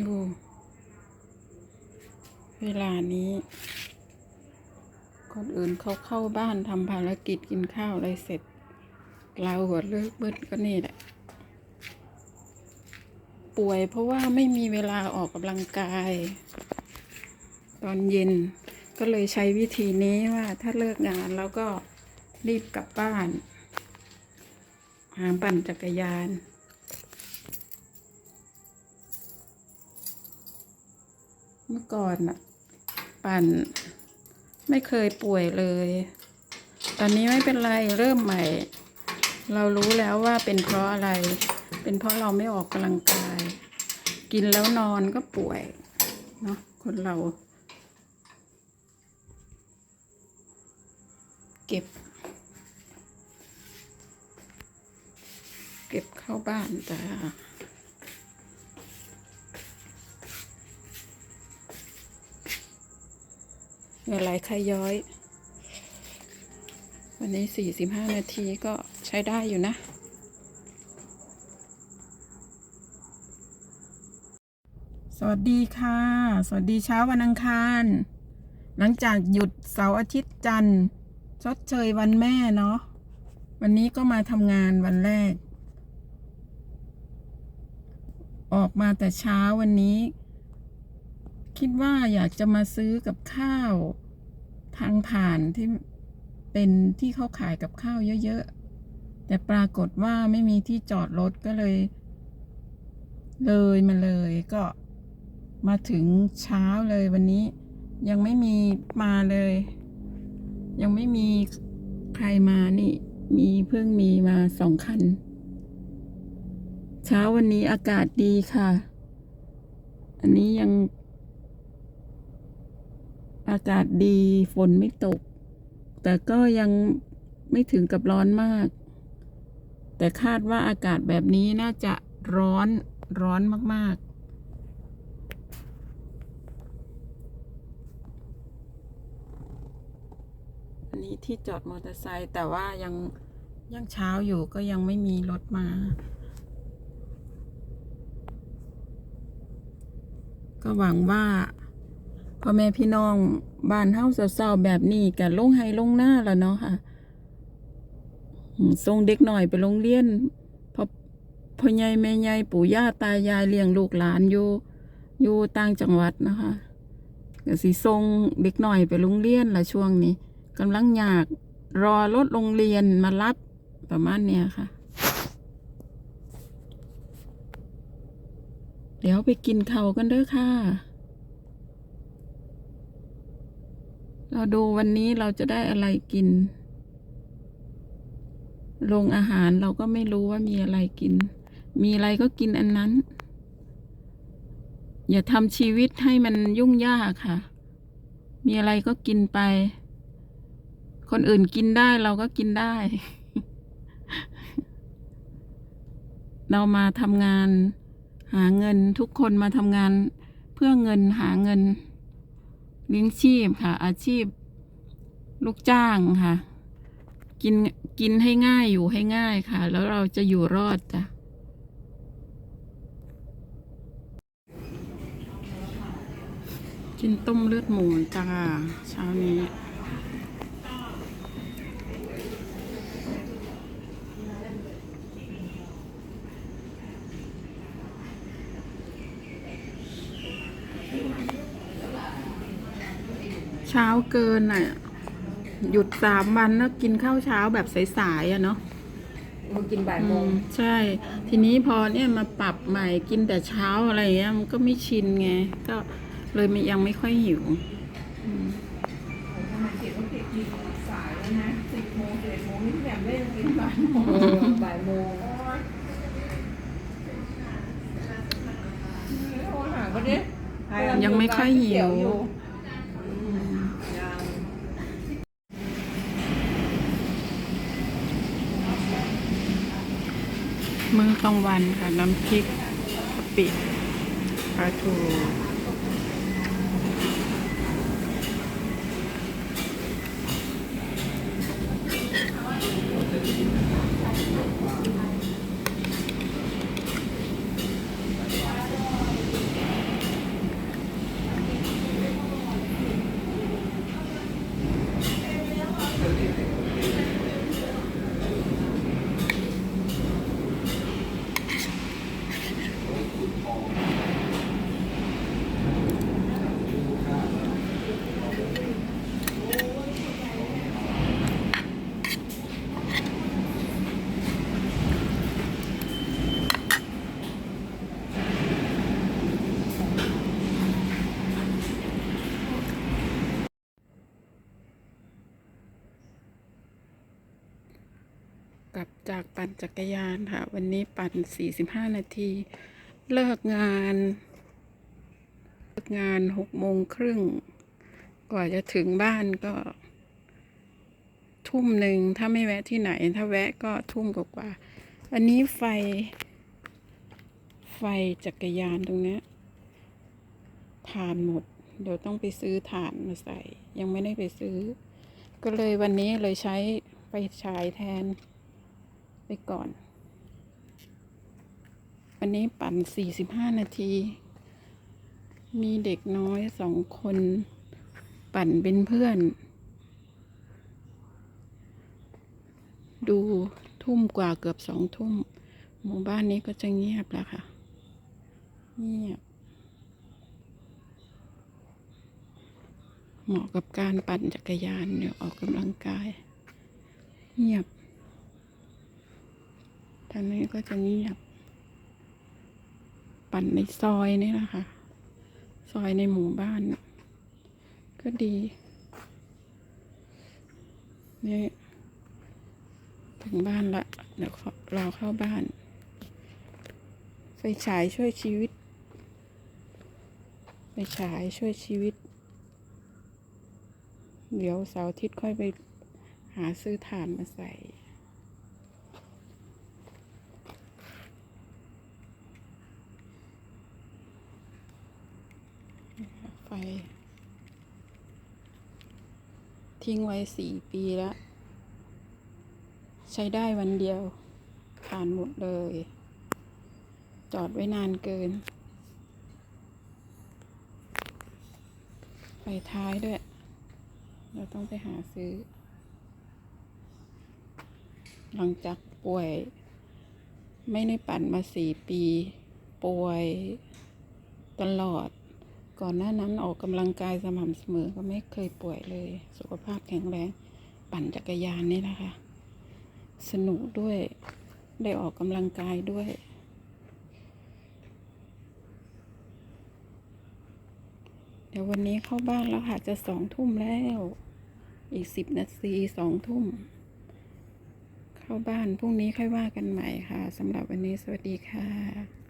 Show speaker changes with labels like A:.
A: ดู เวลานี้คนอื่นเขาเข้าบ้านทำภารกิจกินข้าวอะไรเสร็จเราหัวเลิกเบิดก็นี่แหละ ป่วยเพราะว่าไม่มีเวลาออกกำลังกาย ตอนเย็นก็เลยใช้วิธีนี้ว่าถ้าเลิกงานแล้วก็รีบกลับบ้าน หาปั่นจักรยาน เมื่อก่อนอะปั่น ไม่เคยป่วยเลย ตอนนี้ไม่เป็นไรเริ่มใหม่ เรารู้แล้วว่าเป็นเพราะอะไร เป็นเพราะเราไม่ออกกำลังกาย กินแล้วนอนก็ป่วยเนาะคนเรา เก็บ เก็บเข้าบ้านจ้า เหงื่อไหลใครย้อย วันนี้สี่สิบห้านาทีก็ใช้ได้อยู่นะสวัสดีค่ะ สวัสดีเช้าวันอังคาร หลังจากหยุดเสาร์อาทิตย์จันทร์ชดเชยวันแม่เนาะ วันนี้ก็มาทำงานวันแรก ออกมาแต่เช้าวันนี้ คิดว่าอยากจะมาซื้อกับข้าว ทางผ่านที่เป็นที่เขาขายกับข้าวเยอะๆ แต่ปรากฏว่าไม่มีที่จอดรถก็เลย เลยมาเลยก็มาถึงเช้าเลยวันนี้ ยังไม่มีมาเลย ยังไม่มีใครมานี่ มีเพิ่งมีมาสองคัน เช้าวันนี้อากาศดีค่ะ อันนี้ยัง อากาศดีฝนไม่ตก แต่ก็ยังไม่ถึงกับร้อนมาก แต่คาดว่าอากาศแบบนี้น่าจะร้อนร้อนมากๆอันนี้ที่จอดมอเตอร์ไซค์แต่ว่ายังยังเช้าอยู่ก็ยังไม่มีรถมา ก็หวังว่า พ่อแม่พี่น้องบ้านเฮาเศร้าๆแบบนี้กันลงไห้ลงหน้าแล้วเนาะค่ะส่งเด็กหน่อยไปโรงเรียนพอพ่อใหญ่แม่ใหญ่ปู่ย่าตายายเลี้ยงลูกหลานอยู่อยู่ต่างจังหวัดนะคะก็สิส่งเด็กหน่อยไปโรงเรียนละช่วงนี้กำลังอยากรอรถโรงเรียนมารับประมาณเนี้ยค่ะ เดี๋ยวไปกินข้าวกันเด้อค่ะ เราดูวันนี้เราจะได้อะไรกินโรงอาหารเราก็ไม่รู้ว่ามีอะไรกิน มีอะไรก็กินอันนั้น อย่าทำชีวิตให้มันยุ่งยากค่ะ มีอะไรก็กินไป คนอื่นกินได้เราก็กินได้ เรามาทำงาน หาเงินทุกคนมาทำงาน เพื่อเงินหาเงิน เลี้ยงชีพค่ะ อาชีพ ลูกจ้างค่ะ กินกินให้ง่ายอยู่ให้ง่ายค่ะ แล้วเราจะอยู่รอดจ้ะกินต้มเลือดหมูจ้าเช้านี้ เช้าเกินอะ หยุดสามวันแล้วกินข้าวเช้าแบบสายๆอะเนาะ
B: มากินบ่ายโม
A: อื
B: ง
A: มใช่ ทีนี้พอเนี่ยมาปรับใหม่กินแต่เช้าอะไรเงี้ยมันก็ไม่ชินไง ก็เลยไม่ยังไม่ค่อยหิว
B: เออบ่ายโมงโทรหาเขาดิ
A: ยังไม่ค่อยหิว มื้อกลางวันค่ะ น้ำพริกกะปิปลาทู กลับจากปั่นจักรยานค่ะ วันนี้ปั่น 45 นาที เลิกงาน เลิกงาน6โมงครึ่ง กว่าจะถึงบ้านก็ ทุ่มหนึ่งถ้าไม่แวะที่ไหน ถ้าแวะก็ทุ่มกว่าอันนี้ไฟ ไฟจักรยานตรงนี้ถ่านหมด เดี๋ยวต้องไปซื้อถ่านมาใส่ ยังไม่ได้ไปซื้อ ก็เลยวันนี้เลยใช้ไฟฉายแทน ก่อน วันนี้ปั่น 45 นาที มีเด็กน้อยสองคน ปั่นเป็นเพื่อน ดูทุ่มกว่าเกือบสองทุ่ม หมู่บ้านนี้ก็จะเงียบแล้วค่ะ เงียบ เหมาะกับการปั่นจักรยานเดี๋ยวออกกำลังกาย เงียบ ทางนี้ก็จะเงียบ ปั่นในซอยนี่แหละค่ะ ซอยในหมู่บ้าน ก็ดีนี่ถึงบ้านละ เดี๋ยวขอรอเข้าบ้าน ไฟฉายช่วยชีวิต ไฟฉายช่วยชีวิต เดี๋ยวเสาร์อาทิตย์ค่อยไปหาซื้อถ่านมาใส่ ไฟ ทิ้งไว้สี่ปีแล้ว ใช้ได้วันเดียวผ่านหมดเลย จอดไว้นานเกิน ไฟท้ายด้วย เราต้องไปหาซื้อ หลังจากป่วย ไม่ได้ปั่นมาสี่ปี ป่วยตลอด ก่อนหน้านั้นออกกำลังกายสม่ำเสมอก็ไม่เคยป่วยเลย สุขภาพแข็งแรง ปั่นจักรยานนี่นะคะ สนุกด้วยได้ออกกำลังกายด้วย เดี๋ยววันนี้เข้าบ้านแล้วค่ะ จะสองทุ่มแล้ว อีกสิบนาทีสองทุ่ม เข้าบ้านพรุ่งนี้ค่อยว่ากันใหม่ค่ะสำหรับวันนี้สวัสดีค่ะ